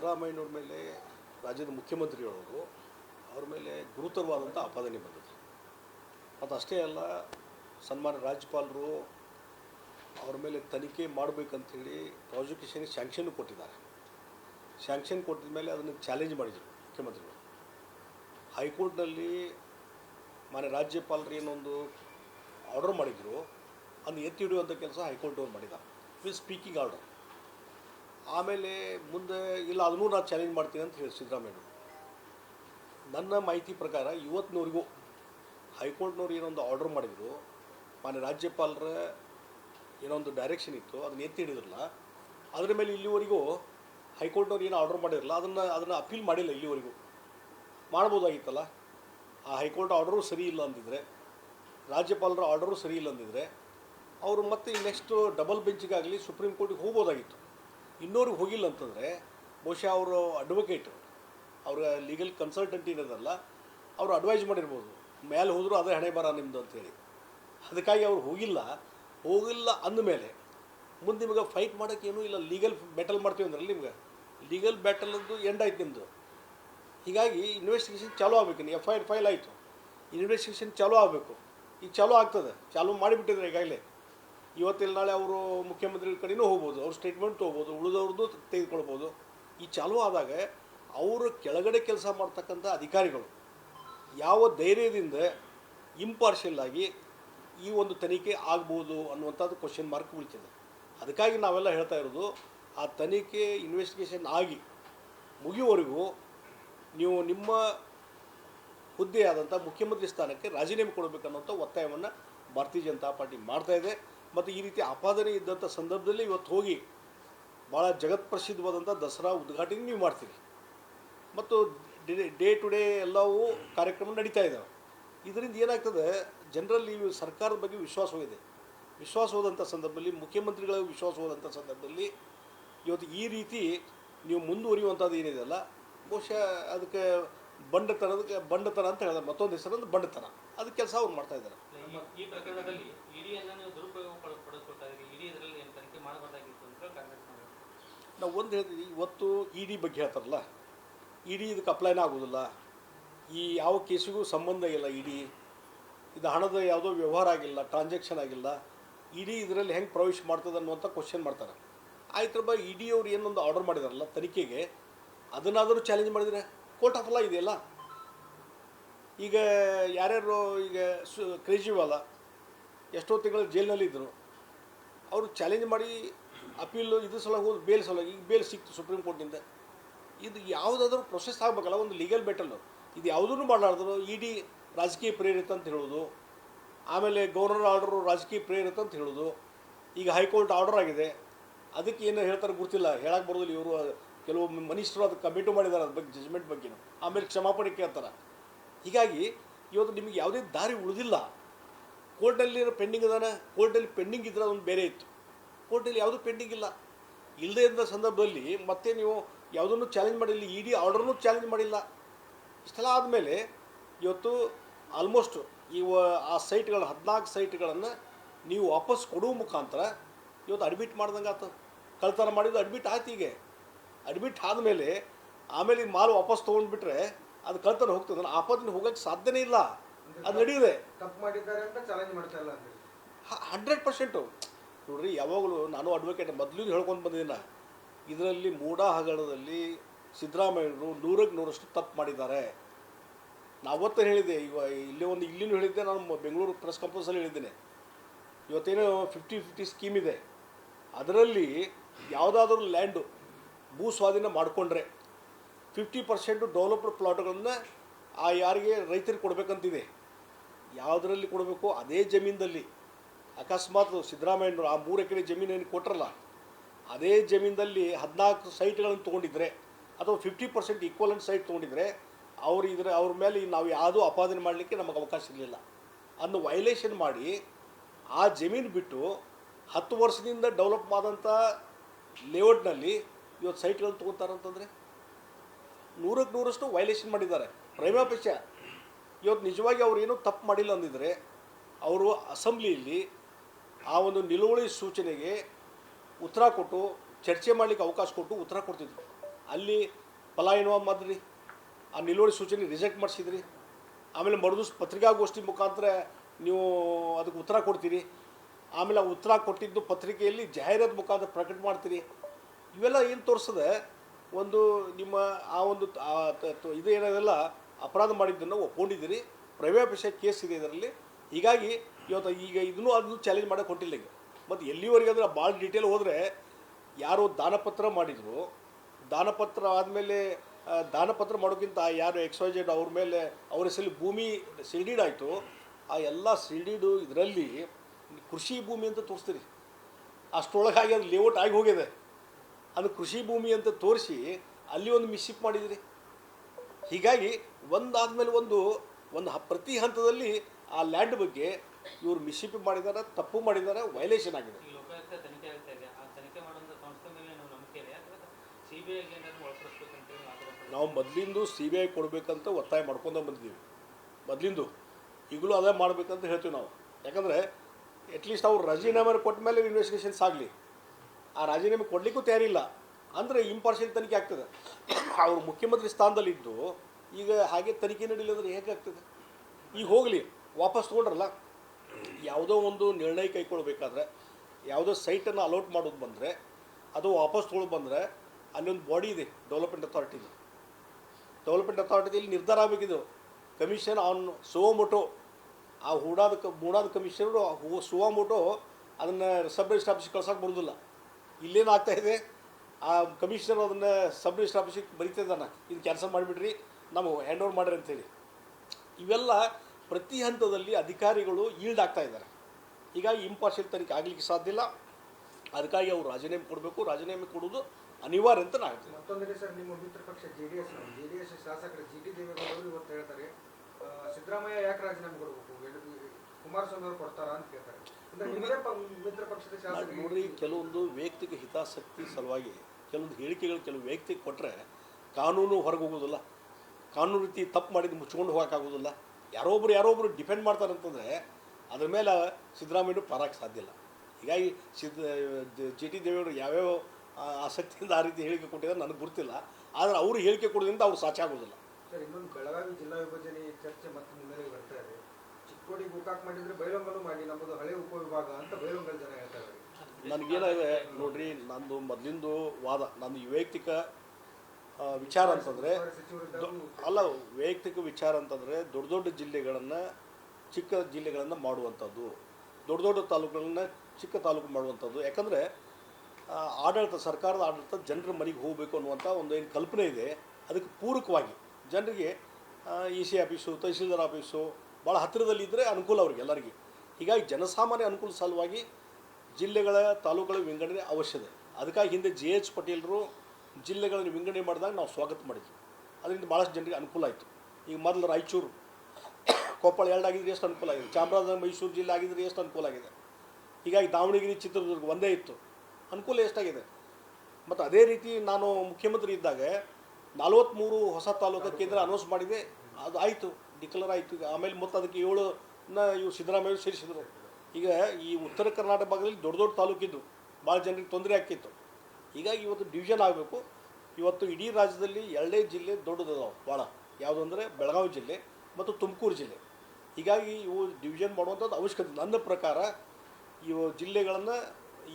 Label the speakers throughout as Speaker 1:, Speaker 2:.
Speaker 1: ಸಿದ್ದರಾಮಯ್ಯನವ್ರ ಮೇಲೆ ರಾಜ್ಯದ ಮುಖ್ಯಮಂತ್ರಿಗಳವರು ಅವ್ರ ಮೇಲೆ ಗುರುತರವಾದಂಥ ಆಪಾದನೆ ಬಂದಿದೆ. ಮತ್ತು ಅಷ್ಟೇ ಅಲ್ಲ, ಸನ್ಮಾನ್ಯ ರಾಜ್ಯಪಾಲರು ಅವ್ರ ಮೇಲೆ ತನಿಖೆ ಮಾಡಬೇಕಂಥೇಳಿ ಪ್ರಾಸಿಕ್ಯೂಷನ್ಗೆ ಸ್ಯಾಂಕ್ಷನ್ ಕೊಟ್ಟಿದ್ದಾರೆ. ಸ್ಯಾಂಕ್ಷನ್ ಕೊಟ್ಟಿದ ಮೇಲೆ ಅದನ್ನು ಚಾಲೆಂಜ್ ಮಾಡಿದರು ಮುಖ್ಯಮಂತ್ರಿಗಳು. ಹೈಕೋರ್ಟ್ನಲ್ಲಿ ಮಾನ್ಯ ರಾಜ್ಯಪಾಲರು ಏನೊಂದು ಆರ್ಡರ್ ಮಾಡಿದರು, ಅದನ್ನು ಎತ್ತಿ ಹಿಡಿಯುವಂಥ ಕೆಲಸ ಹೈಕೋರ್ಟ್ ಅವ್ರು ಮಾಡಿದ್ದಾರೆ. ವಿತ್ ಸ್ಪೀಕಿಂಗ್ ಆರ್ಡರ್ ಆಮೇಲೆ ಮುಂದೆ ಇಲ್ಲ ಅದನ್ನೂ ನಾನು ಚಾಲೆಂಜ್ ಮಾಡ್ತೀನಿ ಅಂತ ಹೇಳಿ ಸಿದ್ದರಾಮಯ್ಯ. ನನ್ನ ಮಾಹಿತಿ ಪ್ರಕಾರ ಇವತ್ತಿನವರೆಗೂ ಹೈಕೋರ್ಟ್ನವ್ರು ಏನೊಂದು ಆರ್ಡರ್ ಮಾಡಿದರು, ಮಾನ್ಯ ರಾಜ್ಯಪಾಲರ ಏನೊಂದು ಡೈರೆಕ್ಷನ್ ಇತ್ತು, ಅದನ್ನ ಎತ್ತಿ ಹಿಡಿದ್ರಲ್ಲ. ಅದ್ರ ಮೇಲೆ ಇಲ್ಲಿವರೆಗೂ ಹೈಕೋರ್ಟ್ನವ್ರು ಏನು ಆರ್ಡರ್ ಮಾಡಿರಲ್ಲ, ಅದನ್ನು ಅದನ್ನು ಅಪೀಲ್ ಮಾಡಿಲ್ಲ ಇಲ್ಲಿವರೆಗೂ. ಮಾಡ್ಬೋದಾಗಿತ್ತಲ್ಲ? ಆ ಹೈಕೋರ್ಟ್ ಆರ್ಡರು ಸರಿ ಇಲ್ಲ ಅಂದಿದ್ದರೆ ರಾಜ್ಯಪಾಲರ ಆರ್ಡರು ಸರಿ ಇಲ್ಲ ಅಂದಿದ್ದರೆ ಅವರು ಮತ್ತೆ ನೆಕ್ಸ್ಟ್ ಡಬಲ್ ಬೆಂಚಿಗಾಗಲಿ ಸುಪ್ರೀಂ ಕೋರ್ಟಿಗೆ ಹೋಗ್ಬೋದಾಗಿತ್ತು. ಇನ್ನೋರಿಗೆ ಹೋಗಿಲ್ಲ ಅಂತಂದರೆ ಬಹುಶಃ ಅವರು ಅಡ್ವೊಕೇಟ್ ಅವರ ಲೀಗಲ್ ಕನ್ಸಲ್ಟೆಂಟ್ ಏನದಲ್ಲ ಅವರು ಅಡ್ವೈಸ್ ಮಾಡಿರ್ಬೋದು. ಮೇಲೆ ಹೋದರೂ ಅದೇ ಹಣೆ ಬರ ನಿಮ್ಮದು ಅಂತೇಳಿ. ಅದಕ್ಕಾಗಿ ಅವ್ರು ಹೋಗಿಲ್ಲ. ಹೋಗಿಲ್ಲ ಅಂದಮೇಲೆ ಮುಂದೆ ನಿಮಗೆ ಫೈಟ್ ಮಾಡೋಕ್ಕೆ ಏನೂ ಇಲ್ಲ. ಲೀಗಲ್ ಬ್ಯಾಟಲ್ ಮಾಡ್ತೀವಿ ಅಂದ್ರೆ ನಿಮ್ಗೆ. ಲೀಗಲ್ ಬ್ಯಾಟಲದ್ದು ಎಂಡ್ ಆಯ್ತು ನಿಮ್ಮದು ಹೀಗಾಗಿ ಇನ್ವೆಸ್ಟಿಗೇಷನ್ ಚಾಲೂ ಆಗಬೇಕು. ಎಫ್ ಐ ಆರ್ ಫೈಲ್ ಆಯಿತು. ಇನ್ವೆಸ್ಟಿಗೇಷನ್ ಚಾಲೂ ಆಗಬೇಕು. ಈಗ ಚಾಲೂ ಆಗ್ತದೆ. ಚಾಲೂ ಮಾಡಿಬಿಟ್ಟಿದ್ರೆ ಈಗಾಗಲೇ. ಇವತ್ತಿಲ್ಲ ನಾಳೆ ಅವರು ಮುಖ್ಯಮಂತ್ರಿಗಳ ಕಡೆಯೂ ಹೋಗ್ಬೋದು, ಅವ್ರ ಸ್ಟೇಟ್ಮೆಂಟ್ ತೊಗೋಬೋದು, ಉಳಿದವ್ರದ್ದು ತೆಗೆದುಕೊಳ್ಬೋದು. ಈ ಚಾಲೂ ಆದಾಗ ಅವರು ಕೆಳಗಡೆ ಕೆಲಸ ಮಾಡ್ತಕ್ಕಂಥ ಅಧಿಕಾರಿಗಳು ಯಾವ ಧೈರ್ಯದಿಂದ ಇಂಪಾರ್ಷಿಯಲ್ ಆಗಿ ಈ ಒಂದು ತನಿಖೆ ಆಗ್ಬೋದು ಅನ್ನುವಂಥದ್ದು ಕ್ವಶನ್ ಮಾರ್ಕ್ ಉಳಿತಿದೆ ಅದಕ್ಕಾಗಿ ನಾವೆಲ್ಲ ಹೇಳ್ತಾ ಇರೋದು, ಆ ತನಿಖೆ ಇನ್ವೆಸ್ಟಿಗೇಷನ್ ಆಗಿ ಮುಗಿಯುವವರೆಗೂ ನೀವು ನಿಮ್ಮ ಹುದ್ದೆಯಾದಂಥ ಮುಖ್ಯಮಂತ್ರಿ ಸ್ಥಾನಕ್ಕೆ ರಾಜೀನಾಮೆ ಕೊಡಬೇಕನ್ನುವಂಥ ಒತ್ತಾಯವನ್ನು ಭಾರತೀಯ ಜನತಾ ಪಾರ್ಟಿ ಮಾಡ್ತಾ ಇದೆ. ಮತ್ತು ಈ ರೀತಿ ಆಪಾದನೆ ಇದ್ದಂಥ ಸಂದರ್ಭದಲ್ಲಿ ಇವತ್ತು ಹೋಗಿ ಭಾಳ ಜಗತ್ಪ್ರಸಿದ್ಧವಾದಂಥ ದಸರಾ ಉದ್ಘಾಟನೆ ನೀವು ಮಾಡ್ತೀರಿ. ಮತ್ತು ಡೇ ಟು ಡೇ ಎಲ್ಲವೂ ಕಾರ್ಯಕ್ರಮ ನಡೀತಾ ಇದ್ದಾವೆ ಇದರಿಂದ ಏನಾಗ್ತದೆ, ಜನರಲ್ಲಿ ಸರ್ಕಾರದ ಬಗ್ಗೆ ವಿಶ್ವಾಸ ಹೋಗಿದೆ ವಿಶ್ವಾಸ ಹೋದಂಥ ಸಂದರ್ಭದಲ್ಲಿ ಮುಖ್ಯಮಂತ್ರಿಗಳ ವಿಶ್ವಾಸ ಹೋದಂಥ ಸಂದರ್ಭದಲ್ಲಿ ಇವತ್ತು ಈ ರೀತಿ ನೀವು ಮುಂದುವರಿಯುವಂಥದ್ದು ಏನಿದೆಯಲ್ಲ ಬಹುಶಃ ಅದಕ್ಕೆ ಬಂಡತನದಕ್ಕೆ ಬಂಡತನ ಅಂತ ಹೇಳಿದ್ರೆ ಮತ್ತೊಂದು ಹೆಸರನ್ನು ಬಂಡತನ. ಅದು ಕೆಲಸ ಅವ್ರು ಮಾಡ್ತಾ ಇದ್ದಾರೆ.
Speaker 2: ಈ- ಪ್ರಕರಣದಲ್ಲಿ ಇಡಿಯನ್ನ ನೀವು ದುರುಪಯೋಗ ಪಡೆದುಕೊಳ್ತಾ ಇಡಿ ಇದರಲ್ಲಿ ತನಿಖೆ ಮಾಡಬಾರ್ದಾಗಿತ್ತು ಅಂತ ಕಾಂಗ್ರೆಸ್
Speaker 1: ನಾವು ಒಂದು ಹೇಳ್ತೀವಿ ಇವತ್ತು ಇ ಡಿ ಬಗ್ಗೆ ಹೇಳ್ತಾರಲ್ಲ ಇ ಡಿ ಇದಕ್ಕೆ ಅಪ್ಲೈನೇ ಆಗೋದಿಲ್ಲ. ಈ ಯಾವ ಕೇಸಿಗೂ ಸಂಬಂಧ ಇಲ್ಲ ಇಡಿ. ಇದು ಹಣದ ಯಾವುದೋ ವ್ಯವಹಾರ ಆಗಿಲ್ಲ ಟ್ರಾನ್ಸಾಕ್ಷನ್ ಆಗಿಲ್ಲ. ಇಡಿ ಇದರಲ್ಲಿ ಹೆಂಗೆ ಪ್ರವೇಶ ಮಾಡ್ತದೆ ಅನ್ನುವಂಥ ಕ್ವಶನ್ ಮಾಡ್ತಾರೆ. ಆಯ್ತು ಇಡಿಯವರು ಏನೊಂದು ಆರ್ಡರ್ ಮಾಡಿದಾರಲ್ಲ ತನಿಖೆಗೆ, ಅದನ್ನಾದರೂ ಚಾಲೆಂಜ್ ಮಾಡಿದರೆ ಕೋರ್ಟ್ ಆಫ್ ಲಾ ಇದೆಯಲ್ಲ? ಈಗ ಯಾರ್ಯಾರು ಈಗ ಸು ಕೇಜ್ರಿವಾಲ ಎಷ್ಟೋ ತಿಂಗಳು ಜೈಲಿನಲ್ಲಿದ್ದರು ಅವರು ಚಾಲೆಂಜ್ ಮಾಡಿ ಅಪೀಲು ಇದು ಸಲ ಹೋಗಿ ಬೇಲ್ ಸಲುವಾಗಿ ಈಗ ಬೇಲ್ ಸಿಕ್ತು ಸುಪ್ರೀಂ ಕೋರ್ಟ್ನಿಂದ. ಇದು ಯಾವುದಾದ್ರೂ ಪ್ರೊಸೆಸ್ ಆಗಬೇಕಲ್ಲ, ಒಂದು ಲೀಗಲ್ ಬ್ಯಾಟಲ್ ಇದು ಯಾವುದನ್ನು ಮಾಡಲಾರ್ದು ಡಿ ರಾಜಕೀಯ ಪ್ರೇರಿತ ಅಂತ ಹೇಳೋದು, ಆಮೇಲೆ ಗವರ್ನರ್ ಆರ್ಡರು ರಾಜಕೀಯ ಪ್ರೇರಿತ ಅಂತ ಹೇಳೋದು, ಈಗ ಹೈಕೋರ್ಟ್ ಆರ್ಡರ್ ಆಗಿದೆ, ಅದಕ್ಕೆ ಏನು ಹೇಳ್ತಾರೆ ಗೊತ್ತಿಲ್ಲ ಹೇಳಕ್ಕೆ ಬರೋದಿಲ್ಲ ಇವರು ಕೆಲವು ಮನಿಷ್ಠರು ಅದು ಕಮಿಟು ಮಾಡಿದ್ದಾರೆ ಅದ್ರ ಬಗ್ಗೆ ಜಜ್ಮೆಂಟ್ ಬಗ್ಗೆ. ಆಮೇಲೆ ಕ್ಷಮಾಪಣೆ ಕೇಳ್ತಾರೆ. ಹೀಗಾಗಿ ಇವತ್ತು ನಿಮಗೆ ಯಾವುದೇ ದಾರಿ ಉಳಿದಿಲ್ಲ. ಕೋರ್ಟಲ್ಲಿ ಪೆಂಡಿಂಗ್ ಇದಾನೆ ಕೋರ್ಟಲ್ಲಿ ಪೆಂಡಿಂಗ್ ಇದ್ರೆ ಅದೊಂದು ಬೇರೆ ಇತ್ತು. ಕೋರ್ಟಲ್ಲಿ ಯಾವುದೂ ಪೆಂಡಿಂಗ್ ಇಲ್ಲ. ಇಲ್ಲದೇ ಇದ್ದ ಸಂದರ್ಭದಲ್ಲಿ ಮತ್ತೆ ನೀವು ಯಾವುದನ್ನು ಚಾಲೆಂಜ್ ಮಾಡಿಲ್ಲ, ಇಡೀ ಆರ್ಡರ್ನೂ ಚಾಲೆಂಜ್ ಮಾಡಿಲ್ಲ. ಇಷ್ಟೆಲ್ಲ ಆದಮೇಲೆ ಇವತ್ತು ಆಲ್ಮೋಸ್ಟ್ ಇವ ಆ ಸೈಟ್ಗಳ, ಹದಿನಾಲ್ಕು ಸೈಟ್ಗಳನ್ನು ನೀವು ವಾಪಸ್ ಕೊಡುವ ಮುಖಾಂತರ ಇವತ್ತು ಅಡ್ಮಿಟ್ ಮಾಡ್ದಂಗೆ ಆಯ್ತು ಕಳ್ತನ ಮಾಡಿದ್ದು ಅಡ್ಮಿಟ್ ಆಯ್ತು ಈಗ ಅಡ್ಮಿಟ್ ಆದಮೇಲೆ ಆಮೇಲೆ ಮಾಲು ವಾಪಸ್ ತೊಗೊಂಡ್ಬಿಟ್ರೆ ಅದು ಕಳ್ತನ ಹೋಗ್ತದೆ. ಆಪತ್ತಿನ ಹೋಗಕ್ಕೆ ಸಾಧ್ಯನೇ ಇಲ್ಲ. ಅದು ನಡೆಯುತ್ತೆ
Speaker 3: ತಪ್ಪು ಮಾಡಿದ್ದಾರೆ ಅಂತ ಚಾಲೆಂಜ್ ಮಾಡ್ತಾ ಇಲ್ಲ ಅಂತ
Speaker 1: ಹಂಡ್ರೆಡ್ ಪರ್ಸೆಂಟು ನೋಡ್ರಿ ಯಾವಾಗಲೂ ನಾನು ಅಡ್ವೊಕೇಟ್ ಮೊದಲು ಹೇಳ್ಕೊಂಡು ಬಂದಿದ್ದೀನಿ ಇದರಲ್ಲಿ ಮೂಡ ಹಗರಣದಲ್ಲಿ ಸಿದ್ದರಾಮಯ್ಯರು ನೂರಕ್ಕೆ ನೂರಷ್ಟು ತಪ್ಪು ಮಾಡಿದ್ದಾರೆ. ನಾವತ್ತೇ ಹೇಳಿದೆ ಹೇಳಿದ್ದೆ ಇವ ಇಲ್ಲಿ ಒಂದು ಇಲ್ಲಿನೂ ಹೇಳಿದ್ದೆ ನಾನು ಬೆಂಗಳೂರು ಪ್ರೆಸ್ ಕಾನ್ಫರೆನ್ಸಲ್ಲಿ ಹೇಳಿದ್ದೀನಿ. ಇವತ್ತೇನೋ ಫಿಫ್ಟಿ ಫಿಫ್ಟಿ ಸ್ಕೀಮ್ ಇದೆ. ಅದರಲ್ಲಿ ಯಾವುದಾದ್ರೂ ಲ್ಯಾಂಡು ಭೂ ಸ್ವಾಧೀನ ಮಾಡಿಕೊಂಡ್ರೆ ಫಿಫ್ಟಿ ಪರ್ಸೆಂಟು ಡೆವಲಪ್ಡ್ ಪ್ಲಾಟ್ಗಳನ್ನು ಆ ಯಾರಿಗೆ ರೈತರಿಗೆ ಕೊಡಬೇಕಂತಿದೆ. ಯಾವುದರಲ್ಲಿ ಕೊಡಬೇಕು? ಅದೇ ಜಮೀನಲ್ಲಿ ಅಕಸ್ಮಾತ್ ಸಿದ್ದರಾಮಯ್ಯನವರು ಆ ಮೂರು ಎಕರೆ ಜಮೀನೇನು ಕೊಟ್ಟರಲ್ಲ ಅದೇ ಜಮೀನಲ್ಲಿ ಹದಿನಾಲ್ಕು ಸೈಟ್ಗಳನ್ನು ತೊಗೊಂಡಿದ್ರೆ ಅಥವಾ ಫಿಫ್ಟಿ ಪರ್ಸೆಂಟ್ ಈಕ್ವಲೆಂಟ್ ಸೈಟ್ ತೊಗೊಂಡಿದ್ರೆ ಅವ್ರು ಇದ್ರ, ಅವ್ರ ಮೇಲೆ ನಾವು ಯಾವುದೂ ಅಪಾದನೆ ಮಾಡಲಿಕ್ಕೆ ನಮಗೆ ಅವಕಾಶ ಇರಲಿಲ್ಲ. ಅದನ್ನು ವೈಲೇಷನ್ ಮಾಡಿ ಆ ಜಮೀನು ಬಿಟ್ಟು ಹತ್ತು ವರ್ಷದಿಂದ ಡೆವಲಪ್ ಆದಂಥ ಲೇಔಟ್ನಲ್ಲಿ ಇವತ್ತು ಸೈಟ್ಗಳನ್ನು ತೊಗೊತಾರಂತಂದರೆ? ನೂರಕ್ಕೆ ನೂರಷ್ಟು ವೈಲೇಷನ್ ಮಾಡಿದ್ದಾರೆ. ಪ್ರೈಮಾಪೇಶ ಇವತ್ತು ನಿಜವಾಗಿ ಅವ್ರು ಏನೂ ತಪ್ಪು ಮಾಡಿಲ್ಲ ಅಂದಿದ್ರೆ ಅವರು ಅಸೆಂಬ್ಲಿಯಲ್ಲಿ ಆ ಒಂದು ನಿಲುವಳಿ ಸೂಚನೆಗೆ ಉತ್ತರ ಕೊಟ್ಟು, ಚರ್ಚೆ ಮಾಡಲಿಕ್ಕೆ ಅವಕಾಶ ಕೊಟ್ಟು ಉತ್ತರ ಕೊಡ್ತಿದ್ರು. ಅಲ್ಲಿ ಪಲಾಯನ ಮಾಡಿದ್ರಿ, ಆ ನಿಲುವಳಿ ಸೂಚನೆ ರಿಜೆಕ್ಟ್ ಮಾಡಿಸಿದ್ರಿ. ಆಮೇಲೆ ಮರುದಿವ್ಸ ಪತ್ರಿಕಾಗೋಷ್ಠಿ ಮುಖಾಂತರ ನೀವು ಅದಕ್ಕೆ ಉತ್ತರ ಕೊಡ್ತೀರಿ. ಆಮೇಲೆ ಆ ಉತ್ತರ ಕೊಟ್ಟಿದ್ದು ಪತ್ರಿಕೆಯಲ್ಲಿ ಜಾಹೀರಾತು ಮುಖಾಂತರ ಪ್ರಕಟ ಮಾಡ್ತೀರಿ. ಇವೆಲ್ಲ ಏನು ತೋರಿಸ್ತದೆ ಒಂದು ನಿಮ್ಮ ಆ ಒಂದು ಇದು ಏನಾದೆಲ್ಲ ಅಪರಾಧ ಮಾಡಿದ್ದನ್ನು ಒಪ್ಕೊಂಡಿದ್ದೀರಿ ಪ್ರವೇಶ ಕೇಸ್ ಇದೆ ಇದರಲ್ಲಿ. ಹೀಗಾಗಿ ಇವತ್ತು ಈಗ ಇದನ್ನು ಅದನ್ನು ಚಾಲೆಂಜ್ ಮಾಡಕ್ಕೆ ಕೊಟ್ಟಿಲ್ಲ ಈಗ. ಮತ್ತು ಎಲ್ಲಿವರೆಗೆ ಅಂದರೆ ಭಾಳ ಡೀಟೇಲ್ ಹೋದರೆ ಯಾರು ದಾನಪತ್ರ ಮಾಡಿದರು. ದಾನಪತ್ರ ಆದಮೇಲೆ ದಾನಪತ್ರ ಮಾಡೋಕ್ಕಿಂತ ಯಾರು ಎಕ್ಸೈಜೆಡ್ ಅವ್ರ ಮೇಲೆ ಅವ್ರ ಹೆಸರಲ್ಲಿ ಭೂಮಿ ಸಿಲ್ಡಿಡ್ ಆಯಿತು. ಆ ಎಲ್ಲ ಸಿಲ್ಡಿಡು ಇದರಲ್ಲಿ ಕೃಷಿ ಭೂಮಿ ಅಂತ ತೋರಿಸ್ತೀರಿ. ಅಷ್ಟರೊಳಗಾಗಿ ಅದು ಲೇಔಟ್ ಆಗಿ ಹೋಗಿದೆ. ಅದು ಕೃಷಿ ಭೂಮಿ ಅಂತ ತೋರಿಸಿ ಅಲ್ಲಿ ಒಂದು ಮಿಸ್ಶಿಪ್ ಮಾಡಿದಿರಿ. ಹೀಗಾಗಿ ಒಂದಾದ್ಮೇಲೆ ಒಂದು ಒಂದು ಹ- ಪ್ರತಿ ಹಂತದಲ್ಲಿ ಆ ಲ್ಯಾಂಡ್ ಬಗ್ಗೆ ಇವರು ಮಿಸ್ಶಿಪ್ ಮಾಡಿದ್ದಾರೆ ತಪ್ಪು ಮಾಡಿದ್ದಾರೆ ವೈಲೇಷನ್ ಆಗಿದೆ.
Speaker 2: ಮೇಲೆ ನಾವು
Speaker 1: ಮೊದಲಿಂದು ಸಿ ಬಿ ಐ ಕೊಡಬೇಕಂತ ಒತ್ತಾಯ ಮಾಡ್ಕೊಂಡು ಬಂದಿದ್ದೀವಿ. ಮೊದಲಿಂದು. ಈಗಲೂ ಅದೇ ಮಾಡಬೇಕಂತ ಹೇಳ್ತೀವಿ ನಾವು. ಯಾಕಂದರೆ ಅಟ್ಲೀಸ್ಟ್ ಅವ್ರು ರಜೀನಾಮೆ ಕೊಟ್ಟ ಮೇಲೆ ಇನ್ವೆಸ್ಟಿಗೇಷನ್ಸ್ ಆಗಲಿ. ಆ ರಾಜೀನಾಮೆ ಕೊಡಲಿಕ್ಕೂ ತಯಾರಿಲ್ಲ. ಅಂದರೆ ಇಂಪಾರ್ಷಿಯಲ್ ತನಿಖೆ ಆಗ್ತದೆ. ಅವರು ಮುಖ್ಯಮಂತ್ರಿ ಸ್ಥಾನದಲ್ಲಿದ್ದು, ಈಗ ಹಾಗೆ ತನಿಖೆ ನಡೀಲಿ ಅಂದರೆ ಹೇಗೆ ಆಗ್ತದೆ? ಈಗ ಹೋಗಲಿ, ವಾಪಸ್ ತೊಗೊಂಡ್ರಲ್ಲ? ಯಾವುದೋ ಒಂದು ನಿರ್ಣಯ ಕೈಕೊಳ್ಬೇಕಾದ್ರೆ ಯಾವುದೋ ಸೈಟನ್ನು ಅಲೌಟ್ ಮಾಡೋದು ಬಂದರೆ, ಅದು ವಾಪಸ್ ತೊಗೊಳೋದು ಬಂದರೆ, ಅಲ್ಲೊಂದು ಬಾಡಿ ಇದೆ ಡೆವಲಪ್ಮೆಂಟ್ ಅಥಾರಿಟಿದು ಡೆವಲಪ್ಮೆಂಟ್ ಅಥಾರಿಟಿಯಲ್ಲಿ ನಿರ್ಧಾರ ಆಗಬೇಕಿದು. ಕಮಿಷನ್ ಆನ್ ಸುವಮೋಟೋ ಆ ಹೂಡಾದ ಮೂಡಾದ ಕಮಿಷನರು ಸುವಮೋಟೋ ಅದನ್ನು ಸಬ್ ರಿಜಿಸ್ಟ್ರ್ ಕಳ್ಸೋಕೆ ಬರೋದಿಲ್ಲ. ಇಲ್ಲೇನು ಆಗ್ತಾ ಇದೆ? ಆ ಕಮಿಷನರ್ ಅದನ್ನು ಸಬ್ ರಿಜಿಸ್ಟರ್ ಆಫೀಸಿಗೆ ಬರೀತಾ ಇದ್ದಾನೆ. ಇದು ಕ್ಯಾನ್ಸಲ್ ಮಾಡಿಬಿಡ್ರಿ ನಾವು ಹ್ಯಾಂಡ್ ಓವರ್ ಮಾಡ್ರಿ ಅಂತೇಳಿ. ಇವೆಲ್ಲ ಪ್ರತಿ ಹಂತದಲ್ಲಿ ಅಧಿಕಾರಿಗಳು ಈಲ್ಡ್ ಆಗ್ತಾ ಇದ್ದಾರೆ. ಹೀಗಾಗಿ ಇಂಪಾರ್ಷಿಯಲ್ ತನಿಖೆ ಆಗಲಿಕ್ಕೆ ಸಾಧ್ಯ ಇಲ್ಲ. ಅದಕ್ಕಾಗಿ ಅವರು ರಾಜೀನಾಮೆ ಕೊಡಬೇಕು. ರಾಜೀನಾಮೆ ಕೊಡೋದು ಅನಿವಾರ್ಯ ಅಂತ ನಾನು
Speaker 3: ಮತ್ತೊಂದೆಡೆ ಸರ್, ನಿಮ್ಮ ಮಿತ್ರ ಪಕ್ಷ J D S J D S ಶಾಸಕರು ಜಿ ಟಿ ದೇವೇಗೌಡರು ಇವತ್ತು ಹೇಳ್ತಾರೆ ಸಿದ್ದರಾಮಯ್ಯ ಯಾಕೆ ರಾಜೀನಾಮೆ ಕೊಡಬೇಕು? ಕುಮಾರಸ್ವಾಮಿ ಅವರು ಕೊಡ್ತಾರಾ? ಅಂತ ಕೇಳ್ತಾರೆ.
Speaker 1: ನೋಡ್ರಿ ಕೆಲವೊಂದು ವೈಯಕ್ತಿಕ ಹಿತಾಸಕ್ತಿ ಸಲುವಾಗಿ ಕೆಲವೊಂದು ಹೇಳಿಕೆಗಳು ಕೆಲವು ವ್ಯಕ್ತಿ ಕೊಟ್ಟರೆ ಕಾನೂನು ಹೊರಗೆ ಹೋಗೋದಿಲ್ಲ. ಕಾನೂನು ರೀತಿ ತಪ್ಪು ಮಾಡಿದ್ದು ಮುಚ್ಕೊಂಡು ಹೋಗೋಕ್ಕಾಗೋದಿಲ್ಲ ಯಾರೋ ಒಬ್ರು ಯಾರೋ ಒಬ್ರು ಡಿಪೆಂಡ್ ಮಾಡ್ತಾರೆ ಅಂತಂದರೆ ಅದ್ರ ಮೇಲೆ ಸಿದ್ದರಾಮಯ್ಯ ಪಾರಕ್ಕೆ ಸಾಧ್ಯ ಇಲ್ಲ. ಹೀಗಾಗಿ ಸಿದ್ದ ಜಿ ಟಿ ದೇವೇಗೌಡರು ಯಾವ್ಯಾವ ಆಸಕ್ತಿಯಿಂದ ಆ ರೀತಿ ಹೇಳಿಕೆ ಕೊಟ್ಟಿದ್ದಾರೆ ನನಗೆ ಗೊತ್ತಿಲ್ಲ ಆದರೆ ಅವರು ಹೇಳಿಕೆ ಕೊಡೋದ್ರಿಂದ ಅವ್ರು ಸಾಚಾಗೋದಿಲ್ಲ
Speaker 3: ಸರ್ ಇನ್ನೊಂದು ಬೆಳಗಾವಿ ಜಿಲ್ಲಾ ವಿಭಜನೆ ಚರ್ಚೆ ಮತ್ತೆ ಮುನ್ನೆಲೆಗೆ ಬರ್ತಾ ಇದೆ. ಚಿಕ್ಕೋಡಿ ಗೋಕಾಕ್ ಮಾಡಿದ್ರೆ ಬೈಲೊಂಗಲು ಮಾಡಿ ನಮ್ಮದು ಹಳೆ ಉಪವಿಭಾಗ ಅಂತ ಬೈಲೊಂಗಲ್ ಜನ ಹೇಳ್ತಾರೆ
Speaker 1: ನನಗೇನಾಗಿದೆ ನೋಡ್ರಿ ನಂದು ಮೊದಲಿಂದು ವಾದ ನಂದು ವೈಯಕ್ತಿಕ ವಿಚಾರ ಅಂತಂದರೆ ಅಲ್ಲ ವೈಯಕ್ತಿಕ ವಿಚಾರ ಅಂತಂದರೆ ದೊಡ್ಡ ದೊಡ್ಡ ಜಿಲ್ಲೆಗಳನ್ನು ಚಿಕ್ಕ ಜಿಲ್ಲೆಗಳನ್ನು ಮಾಡುವಂಥದ್ದು ದೊಡ್ಡ ದೊಡ್ಡ ತಾಲೂಕುಗಳನ್ನ ಚಿಕ್ಕ ತಾಲೂಕು ಮಾಡುವಂಥದ್ದು. ಯಾಕಂದರೆ ಆಡಳಿತ ಸರ್ಕಾರದ ಆಡಳಿತ ಜನರ ಮನೆಗೆ ಹೋಗಬೇಕು ಅನ್ನುವಂಥ ಒಂದು ಏನು ಕಲ್ಪನೆ ಇದೆ. ಅದಕ್ಕೆ ಪೂರಕವಾಗಿ ಜನರಿಗೆ E C office tahsildar office ಭಾಳ ಹತ್ತಿರದಲ್ಲಿದ್ದರೆ ಅನುಕೂಲ ಅವ್ರಿಗೆ ಎಲ್ಲರಿಗೆ. ಹೀಗಾಗಿ ಜನಸಾಮಾನ್ಯ ಅನುಕೂಲ ಸಲುವಾಗಿ ಜಿಲ್ಲೆಗಳ ತಾಲೂಕುಗಳ ವಿಂಗಡಣೆ ಅವಶ್ಯದ. ಅದಕ್ಕಾಗಿ ಹಿಂದೆ ಜೆ ಎಚ್ ಪಟೇಲರು ಜಿಲ್ಲೆಗಳನ್ನು ವಿಂಗಡಣೆ ಮಾಡಿದಾಗ ನಾವು ಸ್ವಾಗತ ಮಾಡಿದ್ವಿ. ಅದರಿಂದ ಭಾಳಷ್ಟು ಜನರಿಗೆ ಅನುಕೂಲ ಆಯಿತು. ಈಗ ಮೊದಲು ರಾಯಚೂರು, ಕೊಪ್ಪಳ ಎರಡು ಆಗಿದ್ರೆ ಎಷ್ಟು ಅನುಕೂಲ ಆಗಿದೆ? ಚಾಮರಾಜನಗರ, ಮೈಸೂರು ಜಿಲ್ಲೆ ಆಗಿದ್ರೆ ಎಷ್ಟು ಅನುಕೂಲ ಆಗಿದೆ? ಹೀಗಾಗಿ ದಾವಣಗೆರೆ, ಚಿತ್ರದುರ್ಗ ಒಂದೇ ಇತ್ತು. ಅನುಕೂಲ ಎಷ್ಟಾಗಿದೆ? ಮತ್ತು ಅದೇ ರೀತಿ ನಾನು ಮುಖ್ಯಮಂತ್ರಿ ಇದ್ದಾಗ ನಲವತ್ತ್ಮೂರು ಹೊಸ ತಾಲೂಕು ಕೇಂದ್ರ ಅನೌನ್ಸ್ ಮಾಡಿದೆ. ಅದು ಆಯಿತು. ಡಿಕ್ಲೇರ್ ಆಯಿತು. ಆಮೇಲೆ ಮತ್ತು ಅದಕ್ಕೆ ಏಳು ಇವು ಸಿದ್ದರಾಮಯ್ಯ ಸೇರಿಸಿದರು. ಈಗ ಈ ಉತ್ತರ ಕರ್ನಾಟಕ ಭಾಗದಲ್ಲಿ ದೊಡ್ಡ ದೊಡ್ಡ ತಾಲೂಕಿದ್ದು ಭಾಳ ಜನರಿಗೆ ತೊಂದರೆ ಆಗ್ತಿತ್ತು. ಹೀಗಾಗಿ ಇವತ್ತು ಡಿವಿಷನ್ ಆಗಬೇಕು. ಇವತ್ತು ಇಡೀ ರಾಜ್ಯದಲ್ಲಿ ಎರಡೇ ಜಿಲ್ಲೆ ದೊಡ್ಡದದಾವೆ ಭಾಳ ಯಾವುದು ಅಂದರೆ ಬೆಳಗಾವಿ ಜಿಲ್ಲೆ ಮತ್ತು ತುಮಕೂರು ಜಿಲ್ಲೆ. ಹೀಗಾಗಿ ಇವು ಡಿವಿಷನ್ ಮಾಡುವಂಥದ್ದು ಅವಶ್ಯಕತೆ. ನನ್ನ ಪ್ರಕಾರ ಇವು ಜಿಲ್ಲೆಗಳನ್ನು,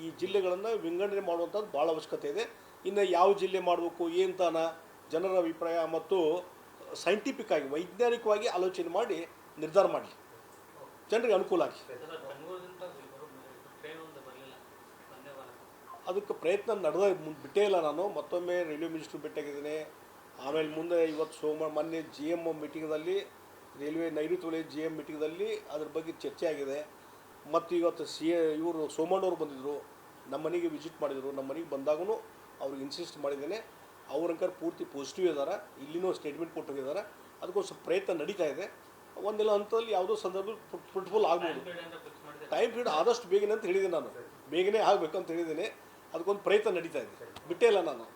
Speaker 1: ಈ ಜಿಲ್ಲೆಗಳನ್ನು ವಿಂಗಡಣೆ ಮಾಡುವಂಥದ್ದು ಭಾಳ ಅವಶ್ಯಕತೆ ಇದೆ. ಇನ್ನು ಯಾವ ಜಿಲ್ಲೆ ಮಾಡಬೇಕು, ಏನು ತಾನ ಜನರ ಅಭಿಪ್ರಾಯ ಮತ್ತು ಸೈಂಟಿಫಿಕ್ ಆಗಿ, ವೈಜ್ಞಾನಿಕವಾಗಿ ಆಲೋಚನೆ ಮಾಡಿ ನಿರ್ಧಾರ ಮಾಡಲಿ. ಜನರಿಗೆ ಅನುಕೂಲ ಆಗಿ
Speaker 2: ಸರ್ ಬೆಂಗಳೂರಿನಿಂದ ಗುಲ್ಬರ್ಗ ಟ್ರೈನ್ ಒಂದು ಬರಲಿಲ್ಲ ಒಂದೇ ವಾರ
Speaker 1: ಅದಕ್ಕೆ ಪ್ರಯತ್ನ ನಡೆದ ಬಿಟ್ಟೇ ಇಲ್ಲ ನಾನು. ಮತ್ತೊಮ್ಮೆ ರೈಲ್ವೆ ಮಿನಿಸ್ಟ್ರು ಭೇಟಿಯಾಗಿದ್ದೀನಿ. ಆಮೇಲೆ ಮುಂದೆ ಇವತ್ತು ಸೋಮವಾರ ಮೊನ್ನೆ ಜಿ ಎಂ ಮೀಟಿಂಗ್ದಲ್ಲಿ ರೈಲ್ವೆ ನೈಋತ್ಯ ವಲಯ ಜಿ ಎಂ ಮೀಟಿಂಗ್ದಲ್ಲಿ ಅದ್ರ ಬಗ್ಗೆ ಚರ್ಚೆ ಆಗಿದೆ. ಮತ್ತು ಇವತ್ತು ಸಿ ಇವರು ಸೋಮಣ್ಣವ್ರು ಬಂದಿದ್ದರು ನಮ್ಮ ಮನೆಗೆ ವಿಸಿಟ್ ಮಾಡಿದರು. ನಮ್ಮ ಮನೆಗೆ ಬಂದಾಗೂ ಅವ್ರಿಗೆ ಇನ್ಸಿಸ್ಟ್ ಮಾಡಿದ್ದೇನೆ. ಅವ್ರಂಕರ್ ಪೂರ್ತಿ ಪಾಸಿಟಿವ್ ಇದ್ದಾರೆ ಇಲ್ಲಿನೂ ಸ್ಟೇಟ್ಮೆಂಟ್ ಕೊಟ್ಟು ಹೋಗಿದ್ದಾರೆ ಅದಕ್ಕೊಂದು ಪ್ರಯತ್ನ ನಡೀತಾ ಇದೆ. ಒಂದೆಲ್ಲ ಹಂತದಲ್ಲಿ ಯಾವುದೋ ಸಂದರ್ಭ ಫುಟ್ಬಾಲ್ ಆಗ್ಬೋದು. ಟೈಮ್ ಪೀರಿಯಡ್ ಆದಷ್ಟು ಬೇಗನೆ ಅಂತ ಹೇಳಿದೆ ನಾನು. ಬೇಗನೆ ಆಗಬೇಕು ಅಂತ ಹೇಳಿದ್ದೀನಿ. ಅದಕ್ಕೊಂದು ಪ್ರಯತ್ನ ನಡೀತಾ ಇದೆ. ಬಿಟ್ಟೇ ಇಲ್ಲ ನಾನು.